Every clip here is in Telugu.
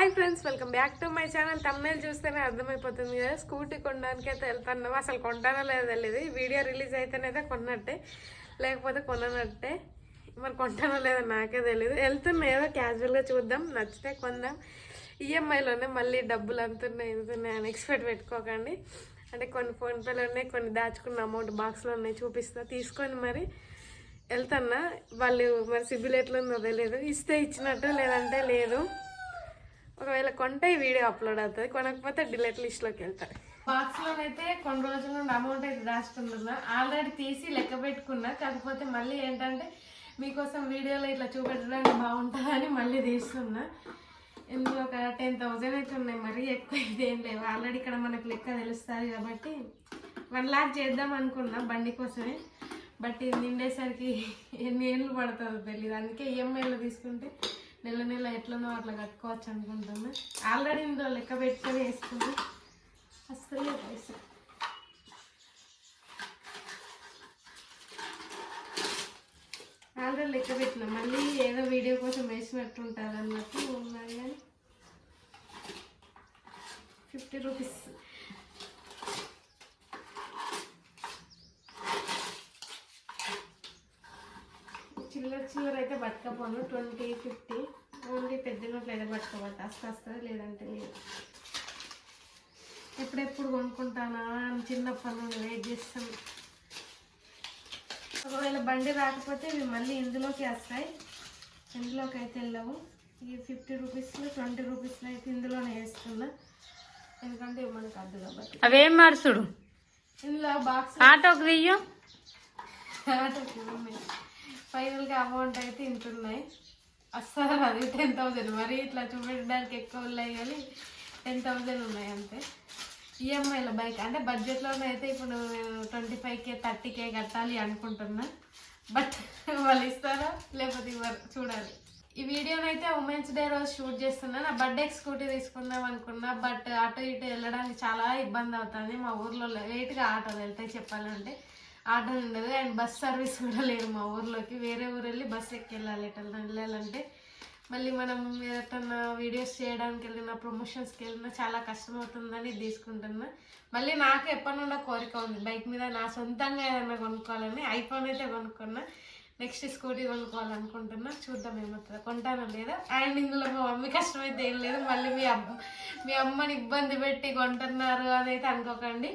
Hi friends welcome back to my channel. Thumbnail చూస్తేనే అర్థమైపోతుంది కదా స్కూటీ కొనడానికి అయితే వెళ్తున్నాము అసలు కొంటానో లేదో తెలియదు వీడియో రిలీజ్ అయితేనైతే కొన్నట్టే లేకపోతే కొననట్టే. మరి కొంటానో లేదో నాకే తెలియదు వెళ్తున్నా ఏదో క్యాజువల్గా చూద్దాం నచ్చితే కొందాం. ఈఎంఐలోనే మళ్ళీ డబ్బులు అంతున్నాయి ఇంతున్నాయి అని ఎక్స్పెక్ట్ పెట్టుకోకండి. అంటే కొన్ని ఫోన్పేలు ఉన్నాయి కొన్ని దాచుకున్న అమౌంట్ బాక్స్లో ఉన్నాయి చూపిస్తా. తీసుకొని మరి వెళ్తున్నా. వాళ్ళు మరి సిబిల్ ఎట్లుందో తెలియదు ఇస్తే ఇచ్చినట్టు లేదంటే లేదు. ఒకవేళ కొంటే ఈ వీడియో అప్లోడ్ అవుతుంది. కొనకపోతే డిలీట్ లిస్ట్లోకి వెళ్తారు బాక్స్లోనైతే కొన్ని రోజుల నుండి అమౌంట్ అయితే దాచుకున్నా ఆల్రెడీ తీసి లెక్క పెట్టుకున్నా. కాకపోతే మళ్ళీ ఏంటంటే మీకోసం వీడియోలో ఇట్లా చూపెట్టడానికి బాగుంటుందని మళ్ళీ తీస్తున్నా. ఇందులో ఒక టెన్ థౌజండ్ అయితే ఉన్నాయి. మరి ఎక్కువ ఇదేం లేవు. ఆల్రెడీ ఇక్కడ మనకు లెక్క తెలుస్తుంది కాబట్టి వన్ లాక్ చేద్దాం అనుకున్నా బండి కోసమే. బట్ ఇది నిండేసరికి ఎన్ని ఏళ్ళు పడుతుందో తెలియదు అందుకే ఈఎంఐలో తీసుకుంటే నెల నెల ఎట్లనో అట్లా కట్టుకోవచ్చు అనుకుంటున్నా ఆల్రెడీ ఇందులో లెక్క పెట్టుకొని వేసుకున్నా అసలే పైసా. ఆల్రెడీ లెక్క పెట్టిన. మళ్ళీ ఏదో వీడియో కోసం వేసినట్టు ఉంటుంది అన్నట్టు ఉన్నది కానీ. ఫిఫ్టీ రూపీస్ చిల్లర అయితే పట్టుకపోను. Twenty fifty. ఓన్లీ పెద్ద నోట్లు అయితే పట్టుకోబట్ట అస్త వస్తుంది లేదంటే లేదు. ఎప్పుడెప్పుడు కొనుక్కుంటానా అని చిన్నప్పటి నుండి వెయిట్ చేస్తాను ఒకవేళ బండి రాకపోతే ఇవి మళ్ళీ ఇందులోకి వస్తాయి. ఇందులోకి అయితే వెళ్ళవు. ఈ ఫిఫ్టీ రూపీస్లో ట్వంటీ రూపీస్లో అయితే ఇందులోనే వేస్తున్నా. ఎందుకంటే ఇవి మనకు అద్దు కాబట్టి. అవేం మార్చుడు ఇందులో బాక్స్ ఆటోకి వెయ్యు. ఫైనల్గా అమౌంట్ అయితే ఇంత ఉన్నాయి. అస్సలు అది టెన్ థౌజండ్ మరి ఇట్లా చూపించడానికి ఎక్కువ ఉన్నాయి కానీ టెన్ థౌజండ్ ఉన్నాయి అంతే. ఈఎంఐలో బైక్. అంటే బడ్జెట్లోనే అయితే ఇప్పుడు twenty five K thirty K కట్టాలి అనుకుంటున్నా. బట్ వాళ్ళు ఇస్తారా? లేకపోతే ఇవ్వరు. చూడాలి. ఈ వీడియోని అయితే ఉమెన్స్ డే రోజు షూట్ చేస్తున్నా నా బర్త్డేకి స్కూటీ తీసుకుందాం అనుకున్నా. బట్ అటు ఇటు వెళ్ళడానికి చాలా ఇబ్బంది అవుతుంది. మా ఊర్లో లేట్గా ఆటోలు వెళ్తాయి చెప్పాలంటే. ఆటో ఉండదు. అండ్ బస్ సర్వీస్ కూడా లేదు మా ఊర్లోకి. వేరే ఊరు వెళ్ళి బస్ ఎక్కి వెళ్ళాలి ఎట్లా వెళ్ళాలంటే మళ్ళీ మనం ఏదైనా వీడియోస్ చేయడానికి వెళ్ళినా ప్రమోషన్స్కి వెళ్ళినా చాలా కష్టం అవుతుందని తీసుకుంటున్నా. మళ్ళీ నాకు ఎప్పటి నుండో కోరిక ఉంది. బైక్ మీద నా సొంతంగా ఏదైనా కొనుక్కోవాలని ఐఫోన్ అయితే కొనుక్కున్నా. నెక్స్ట్ స్కూటీ కొనుక్కోవాలనుకుంటున్నా. చూద్దాం ఏమవుతుందో. కొంటానో లేదా. అండ్ ఇందులో మా మమ్మీ కష్టం అయితే ఏం లేదు. మళ్ళీ మీ అమ్మ మీ అమ్మని ఇబ్బంది పెట్టి కొంటున్నారు అని అయితే అనుకోకండి.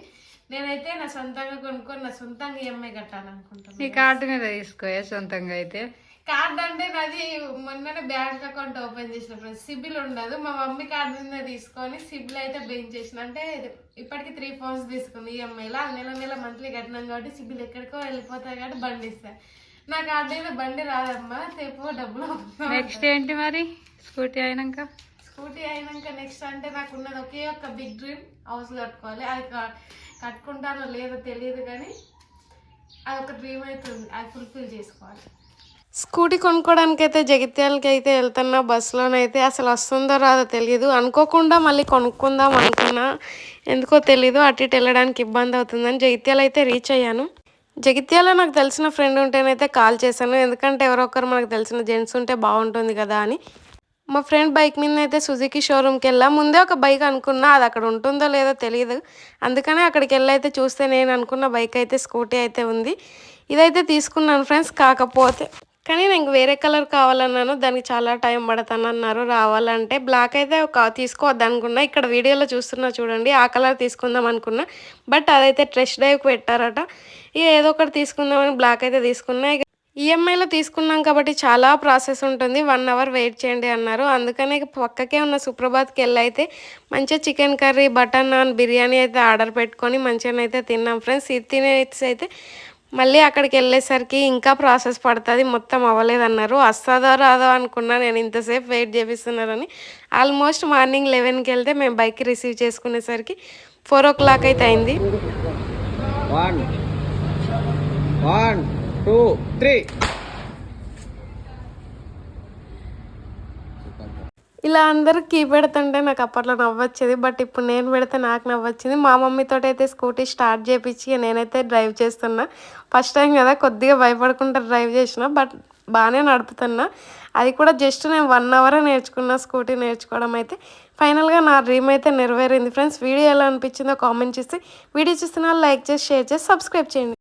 నేనైతే నా సొంతంగా కొనుక్కొని నా సొంతంగా ఈఎంఐ కట్టాలనుకుంటున్నాను నీ కార్డు మీద తీసుకోయా సొంతంగా అయితే? కార్డ్ అంటే నాది మొన్ననే బ్యాంక్ అకౌంట్ ఓపెన్ చేసినప్పుడు సిబిల్ ఉండదు. మా మమ్మీ కార్డు మీద తీసుకొని సిబిల్ అయితే బెంచ్ చేసిన. అంటే ఇప్పటికి త్రీ ఫోన్స్ తీసుకుంది ఈఎంఐలో ఆ నెల నెల మంత్లీ కట్టినాం కాబట్టి సిబిల్ ఎక్కడికో వెళ్ళిపోతాయి కాబట్టి బండి ఇస్తాయి నా కార్డు మీద బండి రాదమ్మా. తెపో డబ్బులు నెక్స్ట్ ఏంటి మరి? స్కూటీ అయినాక? స్కూటీ అయినాక నెక్స్ట్ అంటే నాకు ఉన్నది ఒకే ఒక్క బిగ్ డ్రీమ్. హౌస్ కట్టుకోవాలి. అది కట్టుకుంటారో కట్టుకుంటానో లేదో తెలియదు కానీ అది ఒక డ్రీమ్ అయితే ఉంది అది ఫుల్ఫిల్ చేసుకోవాలి. స్కూటీ కొనుక్కోవడానికి అయితే జగిత్యాలకి అయితే వెళ్తున్నా బస్సులోనైతే అసలు వస్తుందో రాదో తెలియదు. అనుకోకుండా మళ్ళీ కొనుక్కుందాం అనుకున్నా. ఎందుకో తెలీదు అటు ఇటు వెళ్ళడానికి ఇబ్బంది అవుతుందని జగిత్యాల అయితే రీచ్ అయ్యాను. జగిత్యాల నాకు తెలిసిన ఫ్రెండ్ ఉంటేనైతే కాల్ చేశాను. ఎందుకంటే ఎవరో ఒకరు మనకు తెలిసిన జెంట్స్ ఉంటే బాగుంటుంది కదా అని. మా ఫ్రెండ్ బైక్ మీద అయితే సుజుకి షోరూమ్కి వెళ్ళా ముందే ఒక బైక్ అనుకున్నా అది అక్కడ ఉంటుందో లేదో తెలియదు అందుకనే అక్కడికి వెళ్ళైతే చూస్తే నేను అనుకున్న బైక్ అయితే స్కూటీ అయితే ఉంది. ఇదైతే తీసుకున్నాను ఫ్రెండ్స్ కాకపోతే. కానీ నేను వేరే కలర్ కావాలన్నాను. దానికి చాలా టైం పడతాను అన్నారు రావాలంటే బ్లాక్ అయితే ఒక తీసుకోవద్దు అనుకున్నా. ఇక్కడ వీడియోలో చూస్తున్నా చూడండి ఆ కలర్ తీసుకుందాం అనుకున్నా. బట్ అదైతే ట్రెష్ డ్రైవ్కి పెట్టారట. ఏదో ఒకటి తీసుకుందామని బ్లాక్ అయితే తీసుకున్నా. ఈఎంఐలో తీసుకున్నాం కాబట్టి చాలా ప్రాసెస్ ఉంటుంది. వన్ అవర్ వెయిట్ చేయండి అన్నారు. అందుకనే పక్కకే ఉన్న సుప్రభాత్కి వెళ్ళైతే మంచిగా chicken curry butter naan biryani అయితే ఆర్డర్ పెట్టుకొని మంచిగా అయితే తిన్నాం ఫ్రెండ్స్. ఇది తినేసి అయితే మళ్ళీ అక్కడికి వెళ్ళేసరికి ఇంకా ప్రాసెస్ పడుతుంది. మొత్తం అవ్వలేదన్నారు. వస్తుందో రాదో అనుకున్నా నేను ఇంతసేపు వెయిట్ చేపిస్తున్నారని. ఆల్మోస్ట్ మార్నింగ్ లెవెన్కి వెళ్తే మేము బైక్ రిసీవ్ చేసుకునేసరికి ఫోర్ ఓ క్లాక్ అయితే అయింది. టూ త్రీ ఇలా అందరూ ఇలా పెడుతుంటే నాకు అప్పట్లో నవ్వొచ్చేది బట్ ఇప్పుడు నేను పెడితే నాకు నవ్వొచ్చింది. మా మమ్మీతో అయితే స్కూటీ స్టార్ట్ చేపించి నేనైతే డ్రైవ్ చేస్తున్నా. ఫస్ట్ టైం కదా కొద్దిగా భయపడకుండా డ్రైవ్ చేసిన బట్ బాగానే నడుపుతున్నా. అది కూడా జస్ట్ నేను వన్ అవర్ నేర్చుకున్నా స్కూటీ నేర్చుకోవడం అయితే. ఫైనల్గా నా డ్రీమ్ అయితే నెరవేరింది. ఫ్రెండ్స్ వీడియో ఎలా అనిపించిందో కామెంట్ చేసి వీడియో చూస్తున్న లైక్ చేసి షేర్ చేసి సబ్స్క్రైబ్ చేయండి.